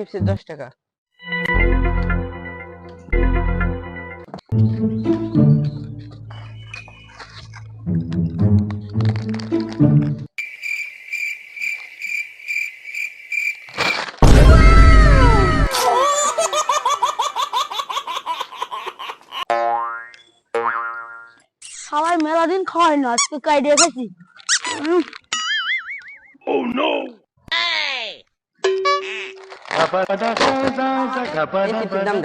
চিপসের দশ টাকা। সবাই মেলা দিন খাওয়াই না আজকে কাইডিয়া খাইছি উম, এই দাম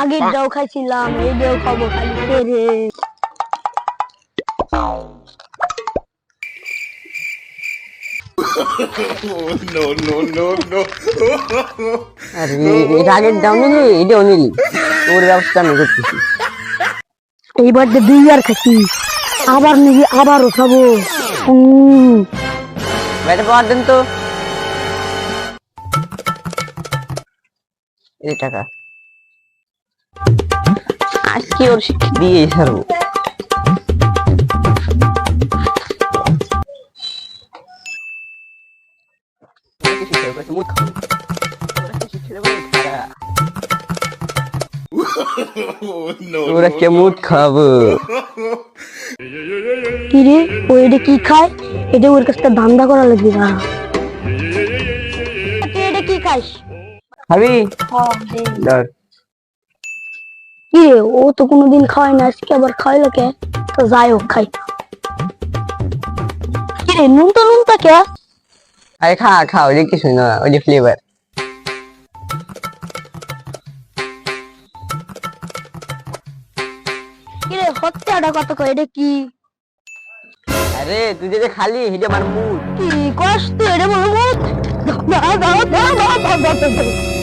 আগের ডাও খাইছিলাম এই ডাও খাব খালি রে আরে এটা দাম নিলি এটাও নিলি। তোর ব্যবস্থা আমি করতেছি। এইবার যে দুইবার খাইছি আবার নিবি আবারও খাব। উম, ব্যাটা পাওয়ার দেন তো এই টাকা আজকে ওর শিক্ষা দিয়ে ছাড়বো ওরা কেমন খাব কি রে ও এটা কি খায়? এটা ওর কাছ ধান্দা করা লাগবে না। তুই এটা কি খাইস খাবি ধর কি ও তো কোনোদিন না আজকে আবার খাইলো কে? তো যাই হোক খাই। কি রে নুন তো নুন তা কে? আরে খা খা ওই যে কিছু না ওই যে ফ্লেভার কি রে হত্যাটা কত কয় এটা কি? আরে তুই যে খালি হিটে মারমু। কি কষ্ট এটা দাও দাও দাও দাও দাও দাও।